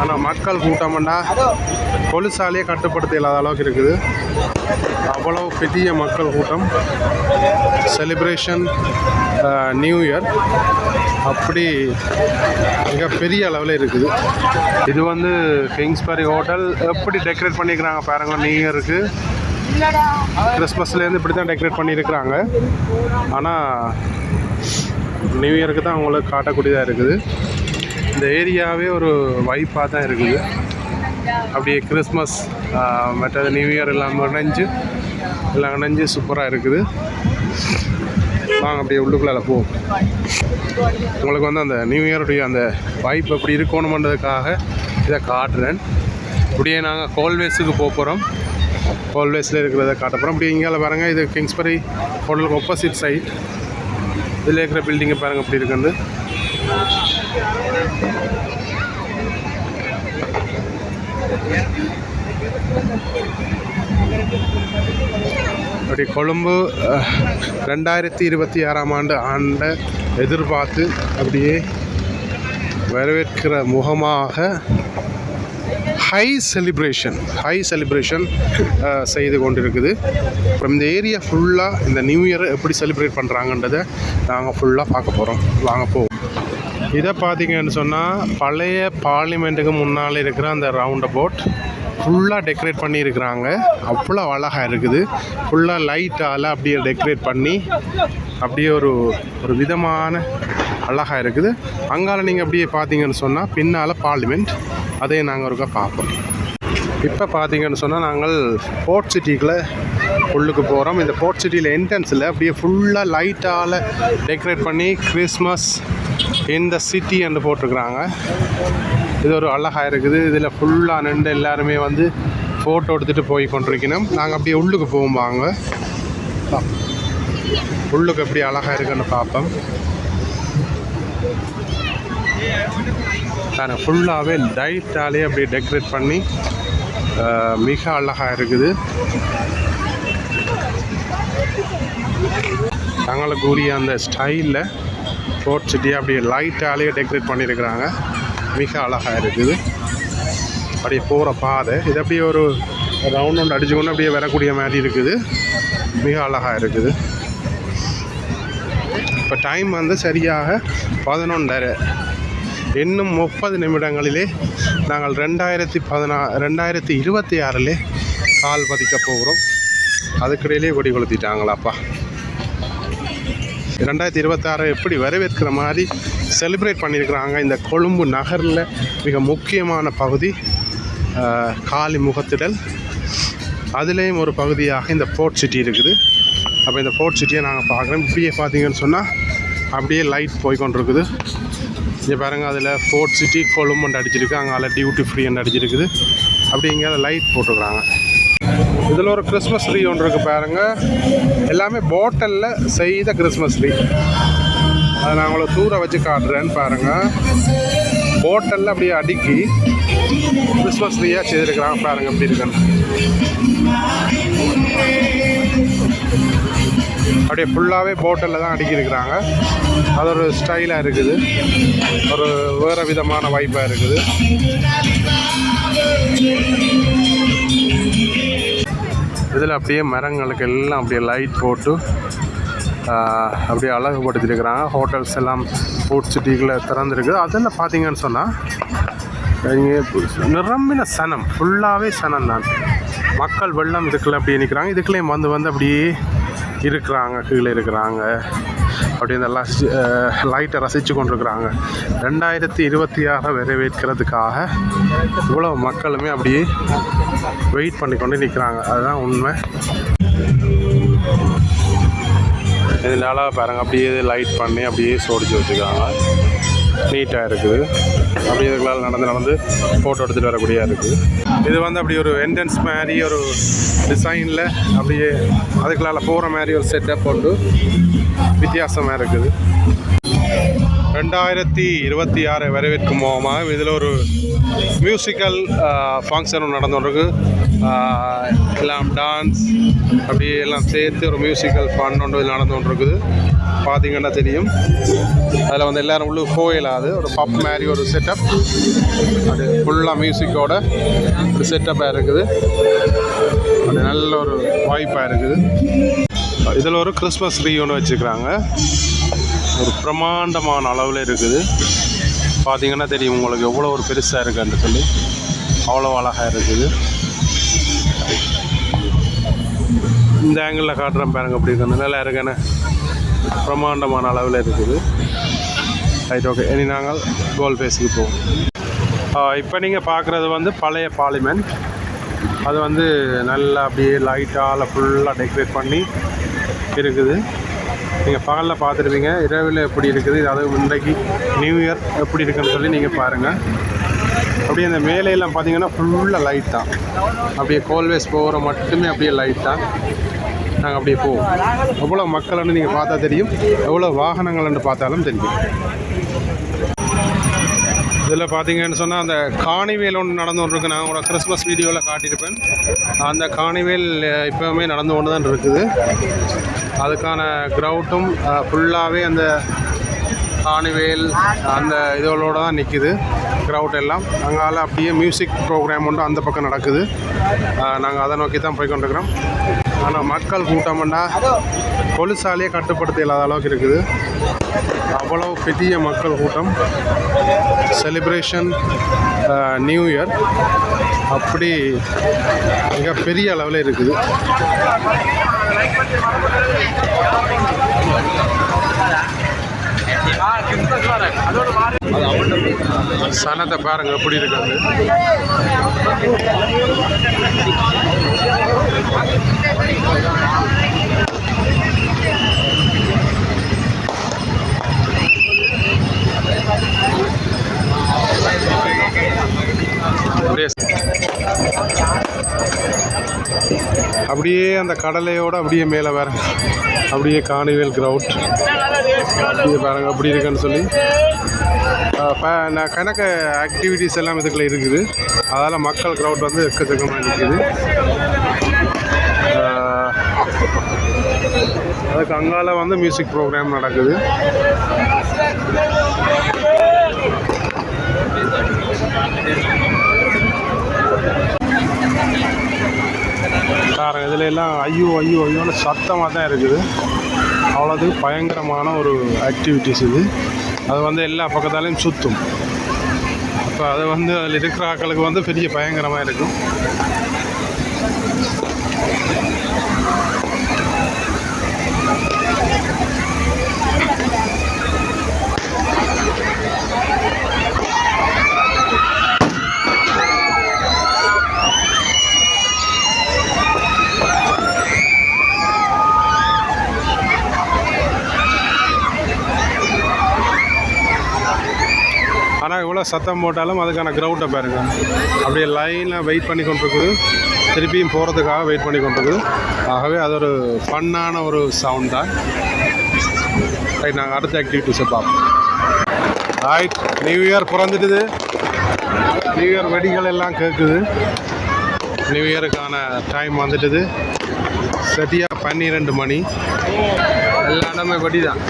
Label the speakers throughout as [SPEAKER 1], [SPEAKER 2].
[SPEAKER 1] ஆனால் மக்கள் கூட்டம்னா கொலுசாலே கட்டுப்படுத்த இல்லாத அளவுக்கு இருக்குது. அவ்வளோ பெரிய மக்கள் கூட்டம். செலிப்ரேஷன் நியூ இயர் அப்படி மிகப்பெரிய அளவில் இருக்குது. இது வந்து கிங்ஸ்பரி ஹோட்டல் எப்படி டெக்கரேட் பண்ணியிருக்கிறாங்க பாருங்க நியூ இயருக்கு கிறிஸ்மஸ்லேருந்து இப்படி தான் டெக்கரேட் பண்ணியிருக்கிறாங்க ஆனால் நியூ இயருக்கு தான் அவங்களுக்கு காட்டக்கூடியதாக இருக்குது. இந்த ஏரியாவே ஒரு வைப்பாக தான் இருக்குது. அப்படியே கிறிஸ்மஸ் மற்ற மற்றது நியூ இயர் எல்லாம் இணைஞ்சு எல்லாம் இணைஞ்சு சூப்பராக இருக்குது. வாங்க அப்படியே உள்ளுக்குள்ளால போவோம். உங்களுக்கு வந்து அந்த நியூ இயருடைய அந்த வைப் எப்படி இருக்கணுமன்றதுக்காக இதை காட்டுறேன். இப்படியே நாங்கள் கோல்வேஸுக்கு போக போகிறோம் கோல்வேஸில் இருக்கிறத காட்ட போகிறோம் இப்படி இங்கே பாருங்கள் இது கிங்ஸ்பரி ஹோட்டலுக்கு ஆப்போசிட் சைட் இதில் இருக்கிற பில்டிங்கை பாருங்கள் அப்படி இருக்குன்னு. அப்படி கொழும்பு ரெண்டாயிரத்தி இருபத்தி ஆறாம் ஆண்டு ஆண்டை எதிர்பார்த்து அப்படியே வரவேற்கிற முகமாக ஹை செலிப்ரேஷன் ஹை செலிப்ரேஷன் செய்து கொண்டிருக்குது. அப்புறம் இந்த ஏரியா ஃபுல்லாக இந்த நியூ இயரை எப்படி செலிப்ரேட் பண்ணுறாங்கன்றதை நாங்கள் ஃபுல்லாக பார்க்க போகிறோம் வாங்க போ இதை பார்த்தீங்கன்னு சொன்னால் பழைய பார்லிமெண்ட்டுக்கு முன்னால் இருக்கிற அந்த ரவுண்ட் அபவுட் ஃபுல்லாக டெக்கரேட் பண்ணியிருக்கிறாங்க. அவ்வளோ அழகாக இருக்குது. ஃபுல்லாக லைட்டால் அப்படியே டெக்கரேட் பண்ணி அப்படியே ஒரு ஒரு விதமான அழகாக இருக்குது. அங்கால நீங்கள் அப்படியே பார்த்தீங்கன்னு சொன்னால் பின்னால் பார்லிமெண்ட் அதையும் நாங்கள் ஒருக்கா பார்ப்போம். இப்போ பார்த்தீங்கன்னு சொன்னால் நாங்கள் போர்ட் சிட்டிக்குள்ளே உள்ளுக்கு போகிறோம் இந்த போர்ட் சிட்டியில் என்ட்ரன்ஸில் அப்படியே ஃபுல்லாக லைட்டால் டெக்கரேட் பண்ணி கிறிஸ்மஸ் இந்த சிட்டி என்று போட்டிருக்கிறாங்க. இது ஒரு அழகாக இருக்குது. இதில் ஃபுல்லாக நின்று எல்லாருமே வந்து ஃபோட்டோ எடுத்துகிட்டு போய் கொண்டிருக்கணும். நாங்கள் அப்படியே உள்ளுக்கு போவோம் வாங்க. உள்ளுக்கு எப்படி அழகாக இருக்குன்னு பார்ப்போம். நான் ஃபுல்லாகவே லைட்டாலே அப்படியே டெக்கரேட் பண்ணி மிக அழகாக இருக்குது. தங்களுக்கு உரிய அந்த ஸ்டைலில் ஃபோர்ட் சிட்டியை அப்படியே லைட்டாலேயே டெக்கரேட் பண்ணியிருக்கிறாங்க மிக அழகாக இருக்குது. அப்படியே போகிற பாதை. இது அப்படியே ஒரு ரவுண்ட் ஒன்று அடிச்சுக்கொண்டு அப்படியே வரக்கூடிய மாதிரி இருக்குது. மிக அழகாக இருக்குது. இப்போ டைம் வந்து சரியாக பதினொன்றரை. இன்னும் முப்பது நிமிடங்களிலே நாங்கள் ரெண்டாயிரத்தி பதினா ரெண்டாயிரத்தி இருபத்தி ஆறிலே கால் பதிக்க போகிறோம். அதுக்கிடையிலே கொடி கொளுத்திட்டாங்களாப்பா ரெண்டாயிரத்தி இருபத்தாறு எப்படி வரவேற்கிற மாதிரி செலிப்ரேட் பண்ணியிருக்கிறாங்க. இந்த கொழும்பு நகரில் மிக முக்கியமான பகுதி ஆஹ், காலி முகத்திடல். அதுலேயும் ஒரு பகுதியாக இந்த ஃபோர்ட் சிட்டி இருக்குது. அப்போ இந்த ஃபோர்ட் சிட்டியை நாங்கள் பார்க்குறோம். இப்படியே பார்த்தீங்கன்னு சொன்னால் அப்படியே லைட் போய் கொண்டிருக்குது இங்கே பாருங்கள் அதில் ஃபோர்ட் சிட்டி கொழும்புன்னு அடிச்சிருக்கு. அங்கே டியூட்டி ஃப்ரீன்னு அடிச்சிருக்குது. அப்படி இங்கே லைட் போட்டுருக்குறாங்க. இதில் ஒரு கிறிஸ்மஸ் ட்ரீ ஒன்று இருக்குது பாருங்க. எல்லாமே போட்டலில் செய்த கிறிஸ்மஸ் ட்ரீ அதை நான் உங்களை தூர வச்சு காட்டுறேன்னு பாருங்கள் போட்டலில் அப்படியே அடுக்கி கிறிஸ்மஸ் ட்ரீயாக செய்திருக்கிறாங்க பாருங்க எப்படி இருக்குன்னு. அப்படியே ஃபுல்லாகவே போட்டலில் தான் அடிக்கிருக்கிறாங்க அது ஒரு ஸ்டைலாக இருக்குது. ஒரு வேறு விதமான வாய்ப்பாக இருக்குது. இதில் அப்படியே மரங்களுக்கு எல்லாம் அப்படியே லைட் போட்டு அப்படியே அழகுபடுத்தியிருக்கிறாங்க ஹோட்டல்ஸ் எல்லாம் ஃபுட் சிட்டிகளை திறந்துருக்குது அதில் பார்த்தீங்கன்னு சொன்னால் இங்கே நிரம்பின சனம் ஃபுல்லாகவே சனம் தான் மக்கள் வெள்ளம் இதுக்குள்ள அப்படியே நிற்கிறாங்க இதுக்குள்ளேயும் வந்து வந்து அப்படியே இருக்கிறாங்க கீழே இருக்கிறாங்க. அப்படி இந்த லைட்டை ரசித்து கொண்டிருக்கிறாங்க. ரெண்டாயிரத்தி இருபத்தி ஆறை வரவேற்கிறதுக்காக இவ்வளோ மக்களுமே அப்படியே வெயிட் பண்ணி கொண்டு நிற்கிறாங்க அதுதான் உண்மை. இதனால் பாருங்கள் அப்படியே லைட் பண்ணி அப்படியே சோடிச்சு வச்சுருக்காங்க. நீட்டாக இருக்குது. அப்படி இதுகளால் நடந்து நடந்து ஃபோட்டோ எடுத்துகிட்டு வரக்கூடியா இருக்குது. இது வந்து அப்படி ஒரு என்ட்ரன்ஸ் மாதிரி ஒரு டிசைனில் அப்படியே அதுக்குள்ளால் போகிற மாதிரி ஒரு செட்டப் போட்டு வித்தியாசமாக இருக்குது. ரெண்டாயிரத்தி இருபத்தி ஆறை வரவேற்கும் முகமாக இதில் ஒரு மியூசிக்கல் ஃபங்க்ஷனும் நடந்துருக்கு எல்லாம் டான்ஸ் அப்படியே எல்லாம் சேர்த்து ஒரு மியூசிக்கல் ஃபன் ஒன்று நடந்து கொண்டிருக்குது. பார்த்தீங்கன்னா தெரியும். அதில் வந்து எல்லாரும் உள்ளே அது ஒரு பப் மாதிரி ஒரு செட்டப் அது ஃபுல்லாக மியூசிக்கோட ஒரு செட்டப்பாக இருக்குது. அது நல்ல ஒரு வாய்ப்பாக இருக்குது. இதில் ஒரு கிறிஸ்மஸ் ட்ரீ ஒன்று வச்சுக்கிறாங்க. ஒரு பிரமாண்டமான அளவில் இருக்குது. பார்த்தீங்கன்னா தெரியும் உங்களுக்கு எவ்வளோ ஒரு பெருசாக இருக்குன்னு சொல்லி. அவ்வளோ அழகாக இருக்குது. இந்த ஆங்கிளில் காட்டுறேன் பாருங்க அப்படி இருக்கணும் நல்லா இருக்குன்னு பிரமாண்டமான அளவில் இருக்குது. ரைட் ஓகே இனி நாங்கள் கோல் ஃபேஸுக்கு போவோம். இப்போ நீங்கள் பார்க்குறது வந்து பழைய பார்லிமெண்ட் அது வந்து நல்லா அப்படியே லைட்டால் ஃபுல்லாக டெக்கரேட் பண்ணி இருக்குது. நீங்கள் பகலில் பார்த்துருப்பீங்க இரவில் எப்படி இருக்குது அதாவது இன்றைக்கு நியூ இயர் எப்படி இருக்குன்னு சொல்லி நீங்கள் பாருங்கள் அப்படியே அந்த மேலையெல்லாம் பார்த்தீங்கன்னா ஃபுல்லாக லைட் தான் அப்படியே கோல்வேஸ் போகிற மட்டுமே அப்படியே லைட் தான் நாங்கள் அப்படியே போவோம். எவ்வளோ மக்கள்னு நீங்கள் பார்த்தா தெரியும். எவ்வளோ வாகனங்கள்னு பார்த்தாலும் தெரியும். இதில் பார்த்தீங்கன்னு சொன்னால் அந்த காணிவேல் ஒன்று நடந்து கொண்டு நான் கூட கிறிஸ்மஸ் வீடியோவில் காட்டியிருப்பேன். அந்த காணிவேல் இப்போவுமே நடந்து கொண்டு தான் இருக்குது. அதுக்கான க்ரௌட்டும் ஃபுல்லாகவே அந்த காணிவேல் அந்த இதோட தான் நிற்கிது க்ரௌட் எல்லாம். அங்கால அப்படியே மியூசிக் ப்ரோக்ராம் ஒன்று அந்த பக்கம் நடக்குது. நாங்கள் அதை நோக்கி தான் போய் கொண்டிருக்கிறோம் ஆனால் மக்கள் கூட்டம்னா பொலிசாலேயே கட்டுப்படுத்த இல்லாத அளவுக்கு இருக்குது. அவ்வளோ பெரிய மக்கள் கூட்டம். செலிப்ரேஷன் நியூ இயர் அப்படி மிக பெரிய அளவில் இருக்குது. சனத்தை பாருங்க எப்படி இருக்காங்க அப்படியே அப்படியே அந்த கடலையோட அப்படியே மேலே வேற அப்படியே காணிவேல் கிரவுண்ட் அப்படியே பாருங்க அப்படி இருக்குன்னு சொல்லி. கணக்கு ஆக்டிவிட்டிஸ் எல்லாம் இதுக்குள்ள இருக்குது. அதால் மக்கள் க்ரௌட் வந்து எக்கச்சக்கமாக நிற்குது அதுக்கு அங்கால வந்து மியூசிக் ப்ரோக்ராம் நடக்குது. காரம் இதில் எல்லாம் ஐயோ ஐயோ ஐயோன்னு சத்தமாக தான் இருக்குது. அவ்வளோது பயங்கரமான ஒரு ஆக்டிவிட்டிஸ் இது. அது வந்து எல்லா பக்கத்தாலையும் சுற்றும் அப்போ அது வந்து அதில் இருக்கிற ஆக்களுக்கு வந்து பெரிய பயங்கரமாக இருக்கும் ஆனால் இவ்வளோ சத்தம் போட்டாலும் அதுக்கான க்ரௌட்டை பாருங்க. அப்படியே லைனில் வெயிட் பண்ணி கொண்டிருக்குது. திருப்பியும் போகிறதுக்காக வெயிட் பண்ணி கொண்டிருக்குது. ஆகவே அது ஒரு ஃபன்னான ஒரு சவுண்ட் தான். ரைட் நாங்கள் அடுத்த ஆக்டிவிட்டிஸை பார்ப்போம். ரைட் நியூ இயர் பிறந்துட்டுது. நியூ இயர் வெடிகள் எல்லாம் கேட்குது நியூ இயருக்கான டைம் வந்துட்டுது. சரியாக பன்னிரெண்டு மணி. எல்லா இடமே வெடி தான்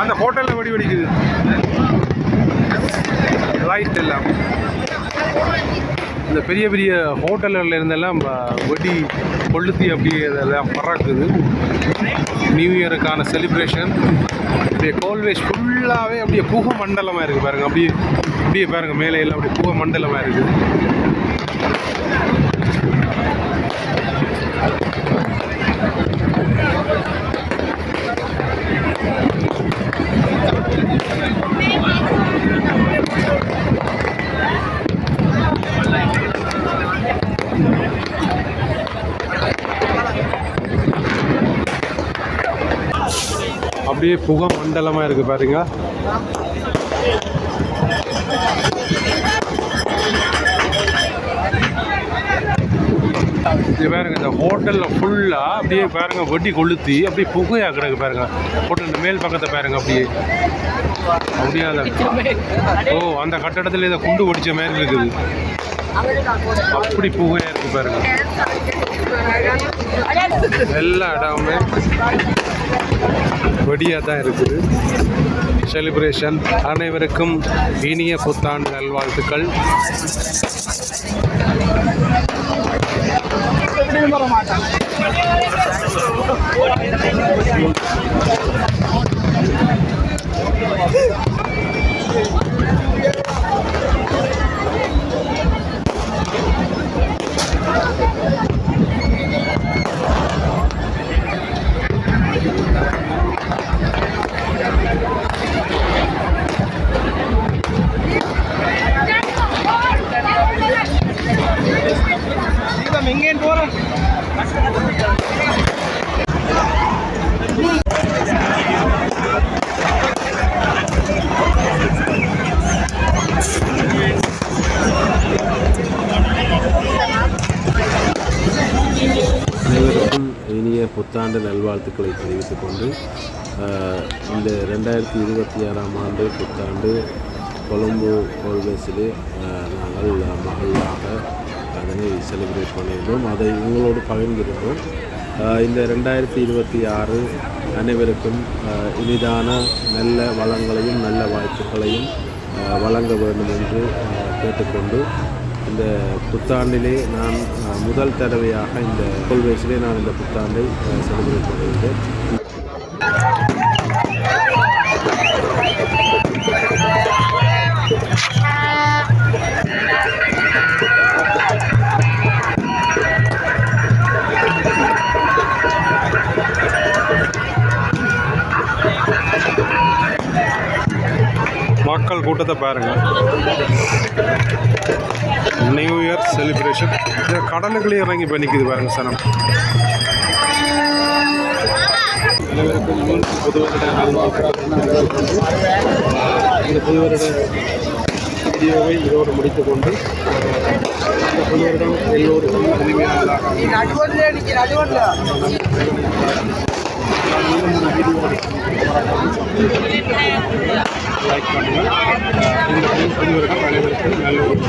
[SPEAKER 1] அந்த ஹோட்டலில் வடி வடிக்குது. லைட் எல்லாம். இந்த பெரிய பெரிய ஹோட்டல்களில் இருந்தெல்லாம் வெடி கொளுத்தி அப்படியே இதெல்லாம் பறக்குது. நியூ இயருக்கான செலிப்ரேஷன் அப்படியே கோல்வேஸ் ஃபுல்லாகவே அப்படியே புக மண்டலமாக இருக்குது பாருங்கள் அப்படியே அப்படியே பாருங்கள் மேலே எல்லாம் அப்படியே புக மண்டலமாக இருக்குது அப்படியே புகை மண்டலமாக இருக்குது பாருங்க. இது பாருங்க இந்த ஹோட்டலில் ஃபுல்லாக அப்படியே பாருங்க வட்டி கொளுத்தி அப்படியே புகையாக கிடக்கு பாருங்க. ஹோட்டல் மேல் பக்கத்தை பாருங்க அப்படியே. அப்படியா ஓ அந்த கட்டடத்தில் இதை குண்டு ஒடிச்ச மாதிரி இருக்குது. அப்படி புகையாக இருக்கு பாருங்க. எல்லா இடமுமே வெடியாக தான் இருக்குது. செலிப்ரேஷன் அனைவருக்கும் இனிய புத்தாண்டு நல்வாழ்த்துக்கள்.
[SPEAKER 2] மாட்டாங்க Yeah. வாழ்த்துக்களை தெரிவித்துக் கொண்டு இந்த ரெண்டாயிரத்தி இருபத்தி ஆறாம் ஆண்டு புத்தாண்டு கொழும்பு கோல்வேஸிலே நாங்கள் மகளாக அதனை செலிப்ரேட் பண்ணியிருந்தோம். அதை உங்களோடு பகிர்ந்திருந்தோம். இந்த ரெண்டாயிரத்தி இருபத்தி ஆறு அனைவருக்கும் இனிதான நல்ல வளங்களையும் நல்ல வாய்ப்புகளையும் வழங்க வேண்டும் என்று கேட்டுக்கொண்டு இந்த புத்தாண்டிலே நான் முதல் தடவையாக இந்த கோல்வேஸிலே நான் இந்த புத்தாண்டை செலிப்ரேட் பண்ணியிருந்தேன்
[SPEAKER 1] மக்கள் கூட்டத்தை பாருங்கள் நியூ இயர் செலிப்ரேஷன் இந்த கடலுக்குள்ளே இறங்கி இப்போ நிற்கிது பாருங்க சனம்
[SPEAKER 2] அனைவருக்கும் புது வருட இந்த புது வருட வீடியோவை இதோடு முடித்துக்கொண்டு இந்த புது வருடம் எல்லோருக்கும் இனிமையாக லைக் பண்ணுங்கள் இந்த புது வருடம் அனைவருக்கும் நல்ல ஒரு